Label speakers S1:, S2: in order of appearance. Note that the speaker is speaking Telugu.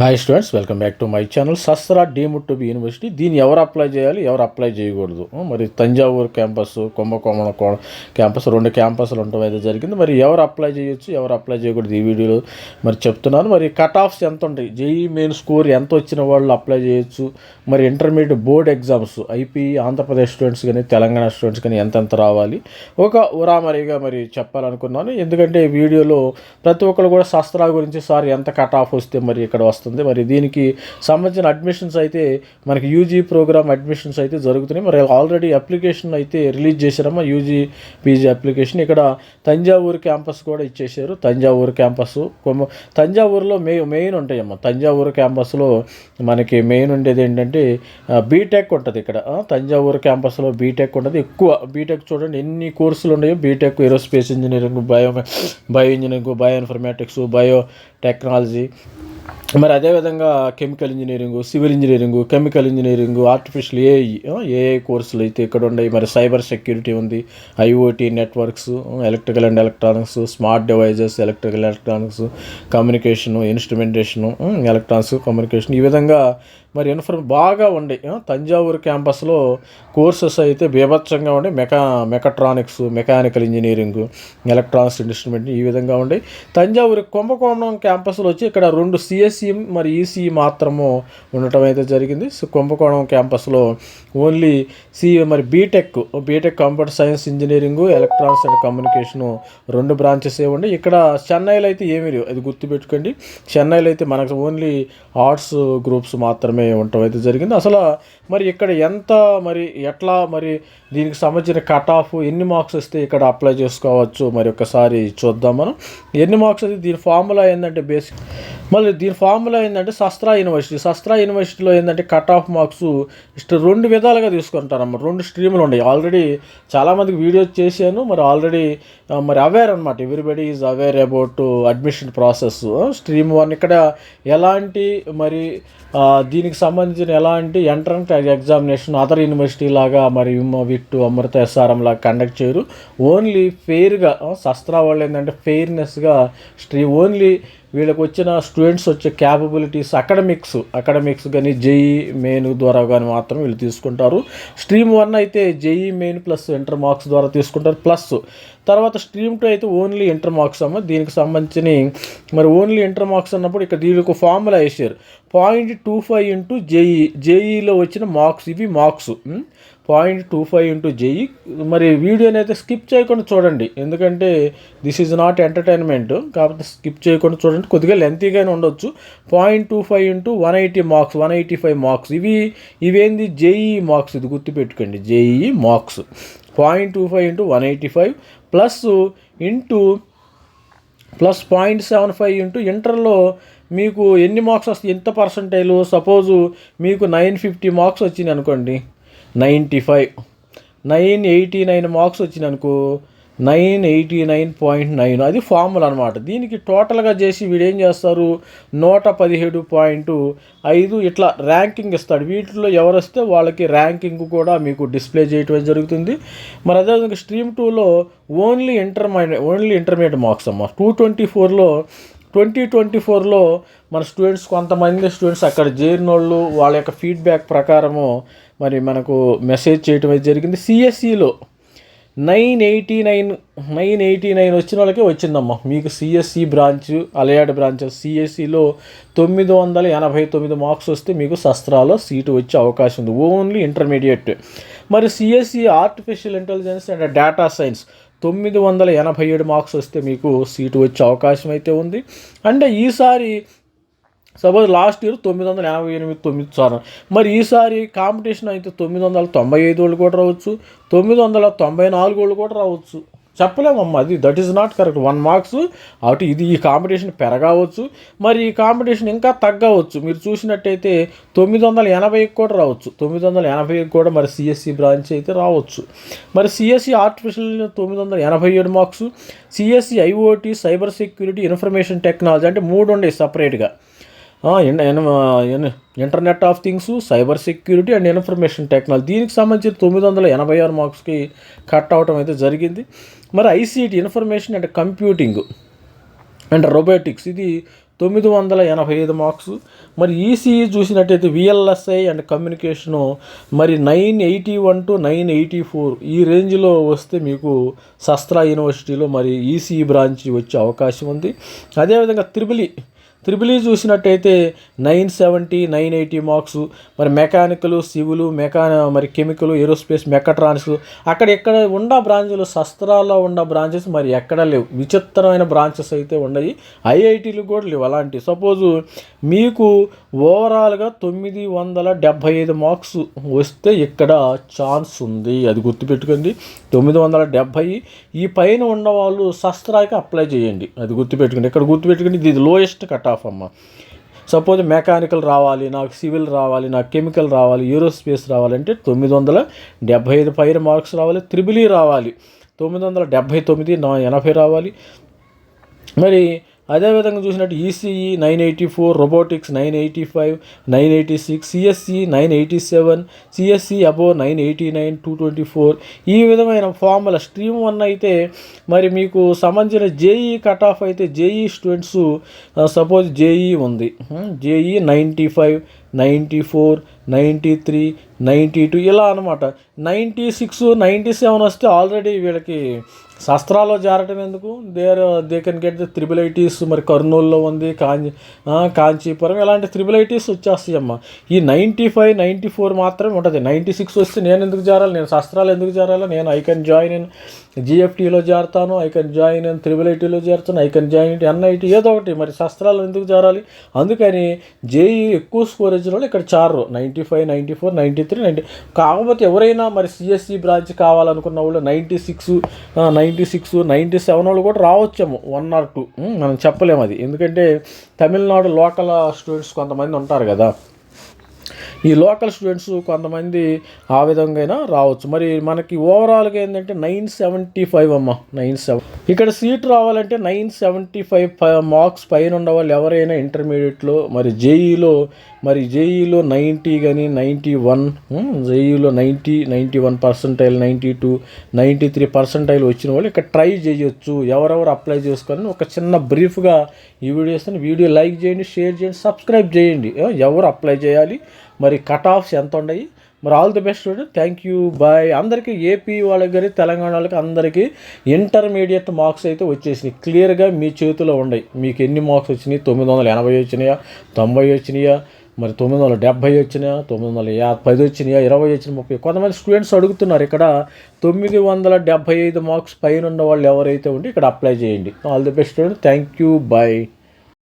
S1: Hi students welcome back to my channel SASTRA deemed to be university దీన్ని ఎవరు అప్లై చేయాలి? ఎవరు అప్లై చేయకూడదు? మరి తంజావూరు క్యాంపస్ కుంభకోణ క్యాంపస్ రెండు క్యాంపస్లు ఉండటం అయితే జరిగింది. మరి ఎవరు అప్లై చేయొచ్చు? ఎవరు అప్లై చేయకూడదు? ఈ వీడియోలో మరి చెప్తున్నాను. మరి కట్ ఆఫ్స్ ఎంత ఉంటాయి? జేఈ మెయిన్ స్కోర్ ఎంత వచ్చిన వాళ్ళు అప్లై చేయొచ్చు? మరి intermediate board exams IP Andhra Pradesh students కానీ తెలంగాణ స్టూడెంట్స్ కానీ ఎంతెంత రావాలి? ఒక ఉరామరిగా మరి చెప్పాలనుకున్నాను. ఎందుకంటే ఈ వీడియోలో ప్రతి ఒక్కరు కూడా శస్త్రాల గురించి సార్ ఎంత కట్ ఆఫ్ వస్తే మరి ఇక్కడ వస్తుంది? మరి దీనికి సంబంధించిన అడ్మిషన్స్ అయితే మనకి యూజీ ప్రోగ్రామ్ అడ్మిషన్స్ అయితే జరుగుతున్నాయి. మరి ఆల్రెడీ అప్లికేషన్ అయితే రిలీజ్ చేశారమ్మా యూజీ పీజీ అప్లికేషన్ ఇక్కడ తంజావూరు క్యాంపస్ కూడా ఇచ్చేసారు తంజావూరు క్యాంపస్ తంజావూరులో మే మెయిన్ ఉంటాయమ్మా. తంజావూరు క్యాంపస్లో మనకి మెయిన్ ఉండేది ఏంటంటే బీటెక్ ఉంటుంది ఇక్కడ. తంజావూరు క్యాంపస్లో బీటెక్ ఉంటుంది ఎక్కువ బీటెక్ చూడండి ఎన్ని కోర్సులు ఉన్నాయో. BTech aerospace engineering bio bio engineering bio informatics bio technology మరి అదేవిధంగా chemical engineering civil engineering chemical engineering artificial AI AI కోర్సులు అయితే ఇక్కడ ఉన్నాయి. మరి సైబర్ సెక్యూరిటీ ఉంది IoT networks electrical and electronics smart devices electrical electronics communication instrumentation electronics communication ఈ విధంగా మరి ఇన్ఫర్మ్ బాగా ఉండే తంజావూర్ తంజావూరు క్యాంపస్లో కోర్సెస్ అయితే బీభత్సంగా ఉండే. Mecha mechatronics mechanical engineering electronics instrument ఈ విధంగా ఉండే. తంజావూరు కుంభకోణం క్యాంపస్లో వచ్చి ఇక్కడ రెండు సిఎస్సి మరి ఈసీఈ మాత్రము ఉండటం అయితే జరిగింది. సో కుంభకోణం క్యాంపస్లో ఓన్లీ సి మరి BTech BTech computer science engineering electronics and communication రెండు బ్రాంచెస్ ఏ ఉండే. ఇక్కడ చెన్నైలో అయితే ఏమీ లేవు. అది గుర్తుపెట్టుకోండి. చెన్నైలో అయితే మనకు ఓన్లీ ఆర్ట్స్ గ్రూప్స్ మాత్రమే ఉండటం అయితే జరిగింది. అసలు మరి ఇక్కడ ఎంత మరి ఎట్లా మరి దీనికి సంబంధించిన కట్ ఆఫ్ ఎన్ని మార్క్స్ వస్తే ఇక్కడ అప్లై చేసుకోవచ్చు? మరి ఒకసారి చూద్దాం మనం. ఎన్ని మార్క్స్ అయితే దీని ఫార్ములా ఏంటంటే బేసిక్. మళ్ళీ దీని ఫార్ములా ఏంటంటే శస్త్ర యూనివర్సిటీ. శస్త్ర యూనివర్సిటీలో ఏంటంటే కట్ ఆఫ్ మార్క్స్ ఇష్ట రెండు విధాలుగా తీసుకుంటారన్నమాట రెండు స్ట్రీములు ఉన్నాయి. ఆల్రెడీ చాలామందికి వీడియోస్ చేశాను. మరి ఆల్రెడీ మరి అవేర్ అనమాట everybody is aware about admission process stream one ఇక్కడ ఎలాంటి మరి దీనికి సంబంధించిన ఎలాంటి ఎంట్రన్స్ ఎగ్జామినేషన్ అదర్ యూనివర్సిటీ లాగా మరి విమ్- విట్టు అమృత ఎస్ఆర్ఎం లాగా కండక్ట్ చేయరు. ఓన్లీ ఫెయిర్గా శస్త్ర వాళ్ళు ఏంటంటే ఫెయిర్నెస్గా స్ట్రీ ఓన్లీ వీళ్ళకి వచ్చిన స్టూడెంట్స్ వచ్చే క్యాపబిలిటీస్ అకాడమిక్స్ అకాడమిక్స్ కానీ జేఈ మెయిన్ ద్వారా కానీ మాత్రం వీళ్ళు తీసుకుంటారు. స్ట్రీమ్ వన్ అయితే JEE main plus inter marks ద్వారా తీసుకుంటారు. ప్లస్ తర్వాత స్ట్రీమ్ టూ అయితే ఓన్లీ ఇంటర్ మార్క్స్ అమ్మ. దీనికి సంబంధించిన మరి ఓన్లీ ఇంటర్ మార్క్స్ అన్నప్పుడు ఇక్కడ దీనికి ఫార్ములా వేసారు. Point two five into JEE జేఈలో వచ్చిన మార్క్స్ ఇవి marks. Point two five into JEE. మరి వీడియోని అయితే స్కిప్ చేయకుండా చూడండి. ఎందుకంటే దిస్ ఈజ్ నాట్ ఎంటర్టైన్మెంట్. కాకపోతే స్కిప్ చేయకుండా చూడండి. కొద్దిగా లెంతీగానే ఉండొచ్చు. Point two five into one eighty marks one eighty five marks. ఇవి ఇవేంది? జేఈ మార్క్స్ ఇది గుర్తుపెట్టుకోండి. JEE marks. Point two five into one eighty five plus into plus point seven five into ఇంటర్లో మీకు ఎన్ని మార్క్స్ వస్తాయి? ఎంత పర్సంటైల్ సపోజు మీకు నైన్ ఫిఫ్టీ మార్క్స్ వచ్చినాయి అనుకోండి. Ninety five nine eighty nine marks వచ్చినాయి అనుకో nine eighty nine point nine. అది ఫార్ములా అనమాట దీనికి టోటల్గా చేసి వీడు ఏం చేస్తారు? నూట పదిహేడు పాయింట్ ఐదు ఇట్లా ర్యాంకింగ్ ఇస్తాడు. వీటిలో ఎవరు వస్తే వాళ్ళకి ర్యాంకింగ్ కూడా మీకు డిస్ప్లే చేయటం జరుగుతుంది. మరి అదేవిధంగా స్ట్రీమ్ టూలో only intermediate only intermediate marks అమ్మ. టూ ట్వంటీ ఫోర్లో ట్వంటీ ట్వంటీ ఫోర్లో మన స్టూడెంట్స్ కొంతమంది స్టూడెంట్స్ అక్కడ చేరిన వాళ్ళు వాళ్ళ యొక్క ఫీడ్బ్యాక్ ప్రకారము మరి మనకు మెసేజ్ చేయటం అయితే జరిగింది. సిఎస్సిలో nine eighty nine nine eighty nine వచ్చిన వాళ్ళకే వచ్చిందమ్మా. మీకు సిఎస్సి బ్రాంచ్ అలయాడ్ బ్రాంచ్ సిఎస్సిలో తొమ్మిది వందల ఎనభై తొమ్మిది మార్క్స్ వస్తే మీకు శస్త్రాలో సీటు వచ్చే అవకాశం ఉంది. Only intermediate. మరి CSE artificial intelligence and data science తొమ్మిది వందల ఎనభై ఏడు మార్క్స్ వస్తే మీకు సీటు వచ్చే అవకాశం అయితే ఉంది. అంటే ఈసారి సపోజ్ లాస్ట్ ఇయర్ తొమ్మిది వందల ఎనభై ఎనిమిది తొమ్మిది సారం మరి ఈసారి కాంపిటీషన్ అయితే తొమ్మిది వందల తొంభై ఐదు వాళ్ళు కూడా రావచ్చు. తొమ్మిది వందల తొంభై నాలుగు వాళ్ళు కూడా రావచ్చు. చెప్పలేమమ్మా అది that is not correct one marks అటు ఇది ఈ కాంపిటీషన్ పెరగవచ్చు. మరి ఈ కాంపిటీషన్ ఇంకా తగ్గవచ్చు. మీరు చూసినట్టయితే తొమ్మిది వందల ఎనభైకి కూడా రావచ్చు. తొమ్మిది వందల ఎనభైకి కూడా మరి సిఎస్సి బ్రాంచ్ అయితే రావచ్చు. మరి సిఎస్సి ఆర్టిఫిషియల్ తొమ్మిది వందల ఎనభై ఏడు marks CSE IoT cyber security information technology అంటే మూడు ఉండే సపరేట్గా internet of things cyber security and information technology దీనికి సంబంధించి తొమ్మిది వందల ఎనభై ఆరు మార్క్స్కి కట్ అవటం అయితే జరిగింది. మరి ICT information and computing and robotics ఇది తొమ్మిది వందల ఎనభై ఐదు మార్క్స్. మరి ఈసీఈ చూసినట్టయితే విఎల్ఎస్ఐ అండ్ కమ్యూనికేషను మరి nine eighty one to nine eighty four. ఈ రేంజ్లో వస్తే మీకు శస్త్ర యూనివర్సిటీలో మరి ఈసీఈ బ్రాంచ్ వచ్చే అవకాశం ఉంది. అదేవిధంగా త్రిబులి త్రిబుల్ ఈ చూసినట్టయితే nine seventy nine eighty marks. మరి మెకానికల్ సివిల్ మెకా మరి కెమికల్ ఏరోస్పేస్ మెకట్రానిక్స్ అక్కడ ఎక్కడ ఉన్న బ్రాంచ్లు శస్త్రాల్లో ఉన్న బ్రాంచెస్ మరి ఎక్కడ లేవు. విచిత్రమైన బ్రాంచెస్ అయితే ఉన్నాయి. ఐఐటీలు కూడా లేవు అలాంటి. సపోజు మీకు ఓవరాల్గా తొమ్మిది వందల డెబ్భై ఐదు మార్క్స్ వస్తే ఇక్కడ ఛాన్స్ ఉంది. అది గుర్తుపెట్టుకోండి. తొమ్మిది వందల డెబ్భై. ఈ పైన ఉన్న వాళ్ళు శస్త్రాకి అప్లై చేయండి. అది గుర్తుపెట్టుకోండి. ఇక్కడ గుర్తుపెట్టుకోండి. ఇది లోయెస్ట్ కట్ ఆఫ్ అమ్మ. సపోజ్ మెకానికల్ రావాలి నాకు సివిల్ రావాలి నాకు కెమికల్ రావాలి ఏరోస్పేస్ రావాలంటే తొమ్మిది వందల డెబ్భై ఐదు పైన మార్క్స్ రావాలి త్రిబుల్ రావాలి. తొమ్మిది వందల డెబ్భై తొమ్మిది నా ఎనభై రావాలి. మరి అదేవిధంగా చూసినట్టు ECE nine eighty four robotics nine eighty five nine eighty six CSE nine eighty seven CSE above nine eighty nine two twenty four. ఈ విధమైన ఫార్ములా స్ట్రీమ్ వన్ అయితే మరి మీకు సంబంధించిన జేఈ కట్ ఆఫ్ అయితే జేఈ స్టూడెంట్స్ సపోజ్ జేఈ ఉంది. JEE ninety five ninety four ninety three ninety two ఇలా అనమాట నైంటీ సిక్స్ నైంటీ సెవెన్ వస్తే ఆల్రెడీ వీళ్ళకి శస్త్రాల్లో జారటం ఎందుకు? There they can get the triple ITs మరి కర్నూలులో ఉంది కాంచి కాంచీపురం ఇలాంటి త్రిబుల్ ఐటీస్ వచ్చేస్తాయి అమ్మ. ఈ నైంటీ ఫైవ్ నైంటీ ఫోర్ మాత్రమే ఉంటుంది. నైంటీ సిక్స్ వస్తే నేను ఎందుకు జారాలి? నేను శస్త్రాలు ఎందుకు జారాలి? నేను ఐ కెన్ జాయిన్ ఇన్ జిఎఫ్టీలో చేరతాను ఐ కెన్ జాయిన్ అని త్రిబుల్ ఐటీలో చేరుతాను ఐ కెన్ జాయిన్ ఎన్ఐటీ ఏదో ఒకటి. మరి శస్త్రాలు ఎందుకు చేరాలి అందుకని జేఈ ఎక్కువ స్కోర్ వచ్చిన వాళ్ళు ఇక్కడ చారు ninety five ninety four ninety three ninety కాకపోతే ఎవరైనా మరి సిఎస్సి బ్రాంచ్ కావాలనుకున్న వాళ్ళు ninety six ninety six ninety seven వాళ్ళు కూడా రావచ్చేమో వన్ ఆర్ టూ మనం చెప్పలేము అది. ఎందుకంటే తమిళనాడు లోకల్ స్టూడెంట్స్ కొంతమంది ఉంటారు కదా. ఈ లోకల్ స్టూడెంట్స్ కొంతమంది ఆ విధంగా అయినా రావచ్చు. మరి మనకి ఓవరాల్గా ఏంటంటే నైన్ సెవెంటీ ఫైవ్ అమ్మ నైన్ సెవెన్. ఇక్కడ సీట్ రావాలంటే నైన్ సెవెంటీ ఫైవ్ మార్క్స్ పైన ఉన్న వాళ్ళు ఎవరైనా ఇంటర్మీడియట్లో మరి జేఈలో మరి జేఈలో నైంటీ కానీ ninety one జేఈలో ninety ninety one percentile ninety two ninety three percentile వచ్చిన వాళ్ళు ఇక్కడ ట్రై చేయొచ్చు. ఎవరెవరు అప్లై చేసుకోవాలని ఒక చిన్న బ్రీఫ్గా ఈ వీడియోస్ని వీడియో లైక్ చేయండి షేర్ చేయండి సబ్స్క్రైబ్ చేయండి. ఎవరు అప్లై చేయాలి మరి కట్ ఆఫ్స్ ఎంత ఉన్నాయి? మరి all the best student thank you bye అందరికీ ఏపీ వాళ్ళకి కానీ తెలంగాణ వాళ్ళకి అందరికీ ఇంటర్మీడియట్ మార్క్స్ అయితే వచ్చేసినాయి. క్లియర్గా మీ చేతిలో ఉన్నాయి. మీకు ఎన్ని మార్క్స్ వచ్చినాయి? తొమ్మిది వందల ఎనభై వచ్చినాయా? తొంభై వచ్చినాయా? మరి తొమ్మిది వందల డెబ్భై వచ్చినాయా? తొమ్మిది వందల యా పది వచ్చినాయా? ఇరవై వచ్చిన ముప్పై కొంతమంది స్టూడెంట్స్ అడుగుతున్నారు ఇక్కడ తొమ్మిది వందల డెబ్భై ఐదు మార్క్స్ పైన ఉన్న వాళ్ళు ఎవరైతే ఉంటే ఇక్కడ అప్లై చేయండి. All the best student thank you bye